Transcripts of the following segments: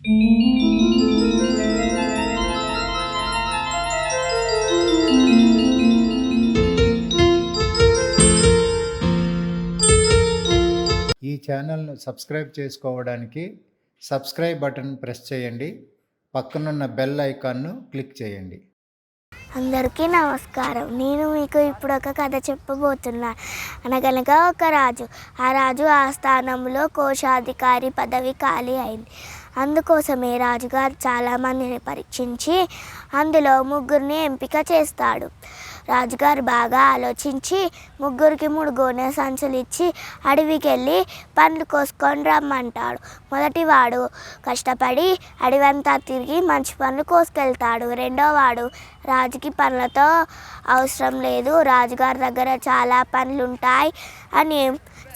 ఈ ఛానల్ను సబ్స్క్రైబ్ చేసుకోవడానికి సబ్స్క్రైబ్ బటన్ ప్రెస్ చేయండి. పక్కనున్న బెల్ ఐకాన్ను క్లిక్ చేయండి. అందరికీ నమస్కారం. నేను మీకు ఇప్పుడు ఒక కథ చెప్పబోతున్నా. అనగనగా ఒక రాజు. ఆ రాజు ఆ స్థానంలో కోశాధికారి పదవి ఖాళీ అయింది. అందుకోసమే రాజుగారు చాలామందిని పరీక్షించి అందులో ముగ్గురిని ఎంపిక చేస్తాడు. రాజుగారు బాగా ఆలోచించి ముగ్గురికి మూడు గోనె సంచులు ఇచ్చి అడవికి వెళ్ళి పండ్లు కోసుకొని రమ్మంటాడు. మొదటివాడు కష్టపడి అడవంతా తిరిగి మంచి పండ్లు కోసుకెళ్తాడు. రెండోవాడు రాజుకి పనులతో అవసరం లేదు. రాజుగారి దగ్గర చాలా పనులు ఉంటాయి అని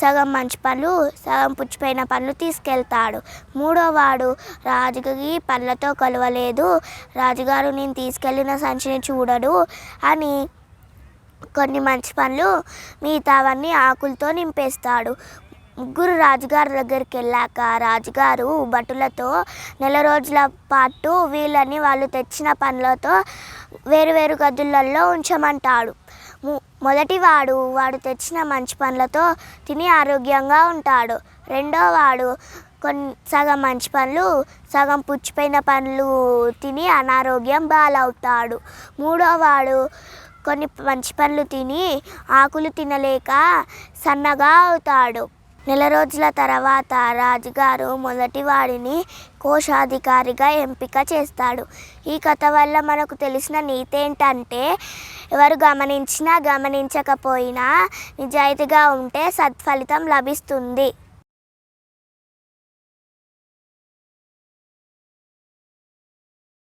సగం మంచి పనులు సగం పుచ్చిపోయిన పనులు తీసుకెళ్తాడు. మూడోవాడు రాజుకి పనులతో కొలవలేదు. రాజుగారు నేను తీసుకెళ్ళిన సంచిని చూడడు అని కొన్ని మంచి పనులు మిగతావన్నీ ఆకులతో నింపేస్తాడు. ముగ్గురు రాజుగారి దగ్గరికి వెళ్ళాక రాజుగారు భటులతో నెల రోజుల పాటు వీళ్ళని వాళ్ళు తెచ్చిన పనులతో వేరు వేరు గదులలో ఉంచమంటాడు. మొదటివాడు వాడు తెచ్చిన మంచి పనులతో తిని ఆరోగ్యంగా ఉంటాడు. రెండోవాడు కొన్ని సగం మంచి పనులు సగం పుచ్చిపోయిన పనులు తిని అనారోగ్యం బాలవుతాడు. మూడోవాడు కొన్ని మంచి పనులు తిని ఆకులు తినలేక సన్నగా అవుతాడు. నెల రోజుల తర్వాత రాజుగారు మొదటివాడిని కోశాధికారిగా ఎంపిక చేస్తాడు. ఈ కథ వల్ల మనకు తెలిసిన నీతి ఏంటంటే ఎవరు గమనించినా గమనించకపోయినా నిజాయితీగా ఉంటే సత్ఫలితం లభిస్తుంది.